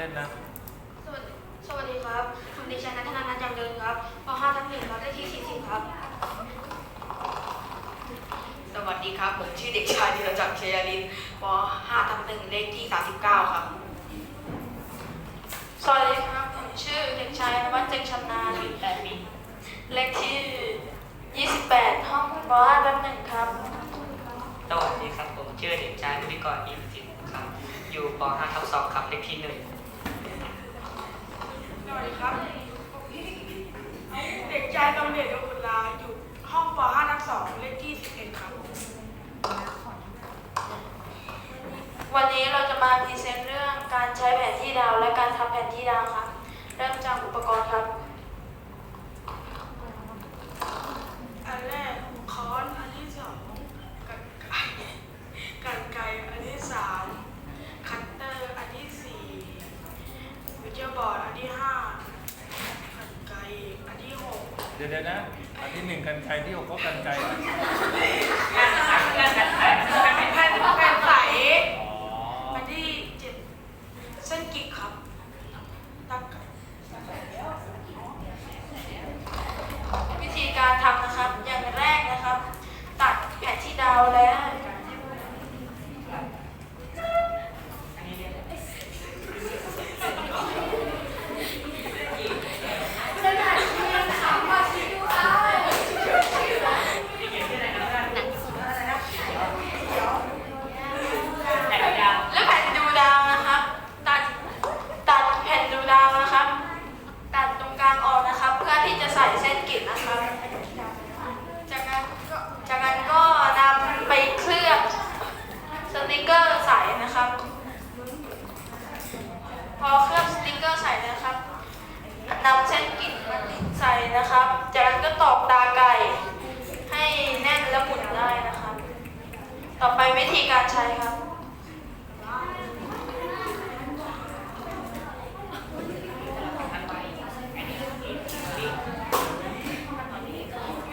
ต้นนะ สวัสดีสวัสดีครับ ผมดิฉันนัทนานันท์จำเดินครับป .5 ทับหนึ่งครับเลขที่ 40 ครับ สวัสดีครับ ผมชื่อเด็กชายธีรจักรเชยลินป .5 ทับหนึ่งเลขที่ 39 ครับ สวัสดีครับ ผมชื่อเด็กชายนวัฒน์เจงชำนาญเลขที่ 28 ห้องป .5 ทับหนึ่งครับ สวัสดีครับผมชื่อเด็กชายนุติกรอินสินครับ อยู่ป .5 ทับ2ครับเลขที่หนึ่ง สวัสดีครับเด็กชายกำเนิดดวงบุตรลาอยู่ห้องป .5 ทับ2เลขที่11ครับวันนี้เราจะมาพรีเซนต์เรื่องการใช้แผนที่ดาวและการทำแผนที่ดาวครับ เริ่มจากอุปกรณ์ครับ อันแรกค้อนอันที่สองกันไกรกันไกรอันที่สามคัตเตอร์อันที่สี่วิจบอร์ดอันที่ห้ากันไกรอันที่หก เดี๋ยวเดี๋ยวนะ อันที่หนึ่งกันไกลที่หกก็กันไกลอะแผ่นแผ่นใสอ๋ออันที่เจ็ดเส้นกิกครับตักวิธีการทำนะครับ อย่างแรกนะครับ ตัดแผ่นที่ดาวแล้ว และแผ่นดูดาวนะครับ ตัดตัดแผ่นดูดาวนะครับ ตัดตรงกลางออกนะครับ เพื่อที่จะใส่เส้นกริดนะครับ จากนั้นก็จากนั้นก็นำไปเคลือบสติกเกอร์ใสนะครับ พอเคลือบสติกเกอร์ใสนะครับ นำเส้นกริดมาติดใส่นะครับ จากนั้นก็ตอกตาไก่ ให้แน่นและหมุนได้นะครับ ต่อไปวิธีการใช้ครับ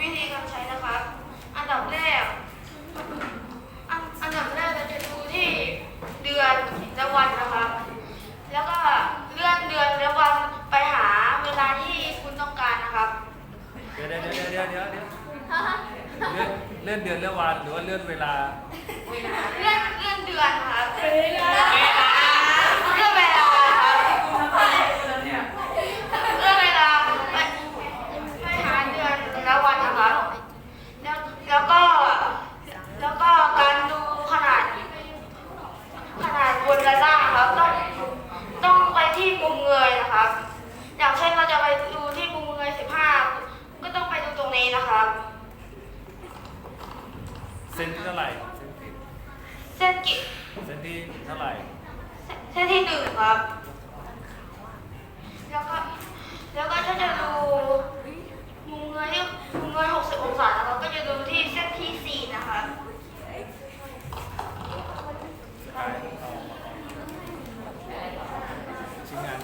วิธีการใช้นะครับ อันดับแรก อันอันดับแรกเราจะดูที่เดือนและวันนะครับ แล้วก็เลื่อนเดือนและวันไปหาเวลาที่คุณต้องการนะครับ เดี๋ยวเดี๋ยวเดี๋ยวเดี๋ยวเดี๋ยวเดี๋ยวเลื่อนเลื่อนเดือนเลื่อนวันหรือว่าเลื่อนเวลา เลื่อนเลื่อนเดือนครับเลื่อนเวลาครับเลื่อนเวลาไปไปหาเดือนและวันนะครับ แล้วแล้วก็แล้วก็การดูขนาด ขนาดบนและล่างครับ ต้องต้องไปที่มุมเงยนะครับ อย่างเช่นเราจะไปดูที่มุมเงย15 ก็ต้องไปดูตรงนี้นะครับ เส้นที่เท่าไหร่ เส้นที่ เส้นกิ เส้นที่เท่าไหร่ เส้นที่หนึ่งครับ แล้วก็แล้วก็ถ้าจะดูมุมเงยที่มุมเงย60 องศานะครับก็จะดูที่เส้นที่สี่นะครับ สุดท้ายเอาชิ้นงาน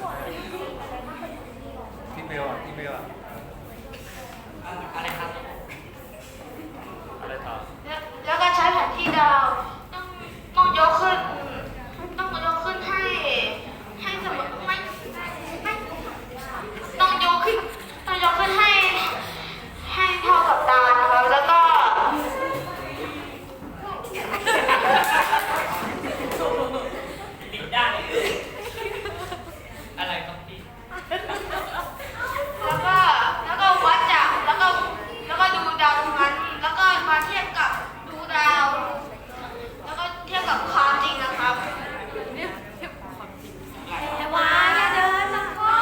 พี่เบลอะพี่เบลอะ อะไรครับ อะไรต่อ แล้วแล้วก็ใช้แผนที่ดาว ต้องต้องยกขึ้น ต้องยกขึ้นให้ให้เสมอไม่ไม่ต้องยกขึ้นต้องยกขึ้นให้ให้เท่ากับตานะครับ แล้วก็ ติดได้อะไรครับพี่ แล้วก็แล้วก็วัดจากแล้วก็แล้วก็ดูดาวตรงนั้น แล้วก็มาเทียบกับดูดาว แล้วก็เทียบกับความจริงนะครับแต่ว่าอย่าเดินนะพ่อ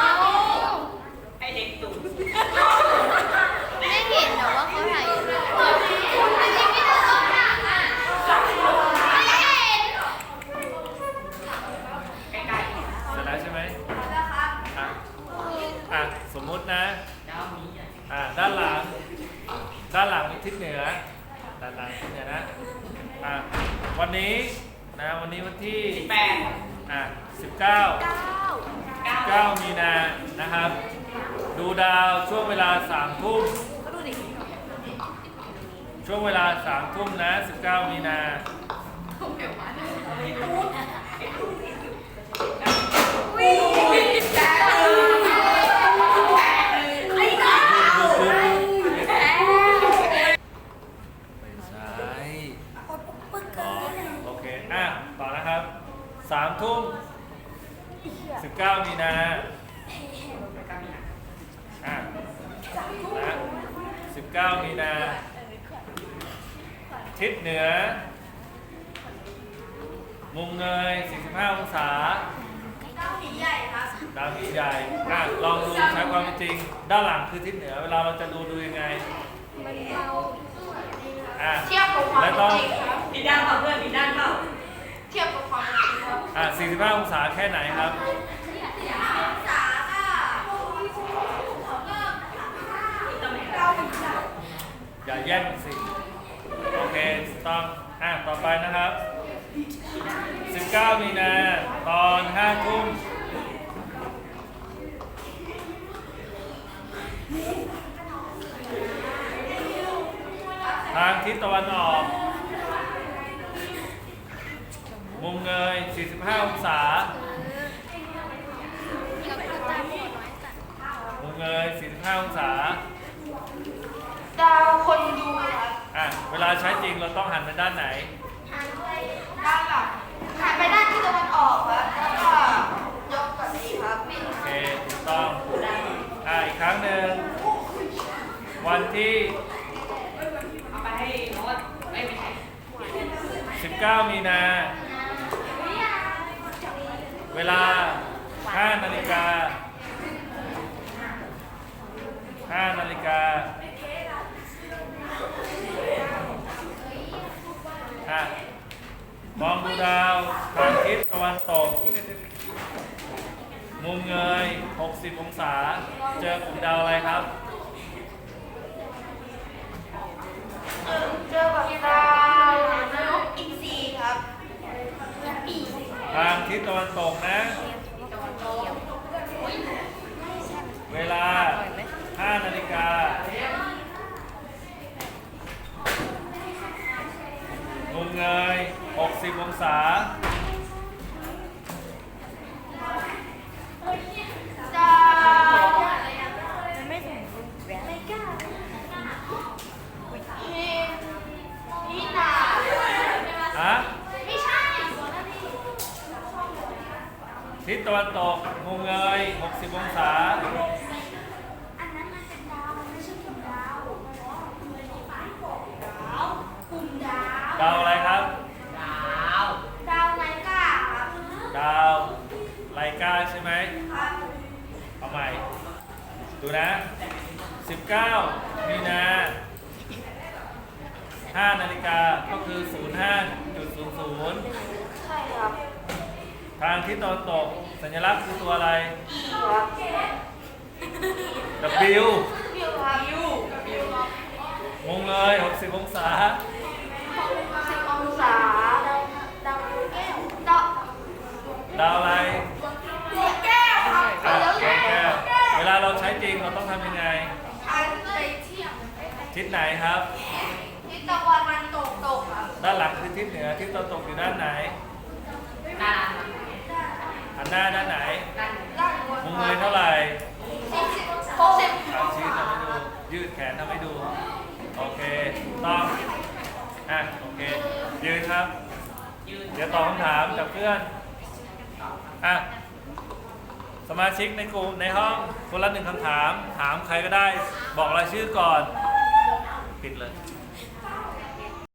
ไอเด็กตู่ ไม่เห็นเหรอว่าเขาถ่ายอยู่ ใกล้ เสร็จแล้วใช่ไหม นะครับ อะอะ สมมุตินะๆดาวนี้อะอ่าด้านหลัง ด้านหลังทิศเหนือ ด้านหลังทิศเหนือนะอ่าวันนี้นะวันนี้วันที่แปดอ่า19 19มีนานะครับ ดูดาวช่วงเวลา3ทุ่มช่วงเวลา3ทุ่มนะ19มีนาอุ้ยไม่ใช่อ๋อโอเค อะ ต่อนะครับสามทุ่มสิบเก้ามีนา อะนะสิบเก้ามีนา ทิศเหนือ มุมเงย 45 องศา ดาวผีใหญ่อะลองดูใช้ความเป็นจริง ด้านหลังคือทิศเหนือ เวลาเราจะดูดูยังไงอะเทียบกับความและเป็นต้องจริงครับผิดด้านเปล่าเพื่อนผิดด้านเปล่าเทียบกับความเป็นจริงครับอะ45 องศาแค่ไหนครับ อย่าแย่งกันสิ โอเคถูก ต้องอะต่อไปนะครับ 19 มีนา ตอน5ทุ่มทางทิศตะวันออก มุมเงย 45 องศา มุมเงย 45 องศา ดาวคนดูครับ อะ เวลาใช้จริงเราต้องหันไป ด้านไหน หันไปด้านหลังหันไปด้านที่ตะวันออกครับ แล้วก็ยกแบบนี้ครับโอเคถูกต้องอะอีกครั้งหนึ่ง วันที่ เอาไปให้โน้ตไม่ไม่ใช่19 มีนา เวลา 5 นาฬิกา 5 นาฬิกา อะ มองดูดาวทางทิศตะวันตก มุมเงย 60 องศา เจอกลุ่มดาวอะไรครับ เจอกับดาวนกอินทรีครับทางทิศตะวันตกนะ เวลา 5 นาฬิกามุมเงย 60 องศา ทิศตะวันตกมุมเงย 60 องศา อันนั้นมันเป็นดาวมันไม่ใช่กลุ่มดาวดาวกลุ่มดาวดาวอะไรครับ ดาวดาวไนก้าครับดาวไลกาใช่ไหมครับเอาใหม่ ดูนะ 19 มีนา 5 นาฬิกา ก็คือ 05.00ใช่ครับ ทางทิศตะวันตก สัญลักษณ์คือตัวอะไรอีครับ W บิวครับบิวมุมเงย60 องศาสิบองศาดาวดาวแก้วดาวดาวอะไรดวงแก้วครับอะแล้วแก้วแก้วเวลาเราใช้จริงเราต้องทำยังไงอันไปเที่ยงทิศไหนครับทิศตะวันมันตกตกครับ ด้านหลังคือทิศเหนือ ทิศตะวันตกอยู่ด้านไหนด้าน หันหน้าด้านไหนด้านด้านบนมุมเงยเท่าไหร่หกสิบหกสิบอาชี้ทำให้ดู ยืดแขนทำให้ดู โอเค ต้อง อะ โอเค ยืนครับยืนเดี๋ยวตอบคำถามจากเพื่อน อะ สมาชิกในกลุ่มในห้องคนละหนึ่งคำถาม ถามใครก็ได้ บอกรายชื่อก่อน ปิดเลยด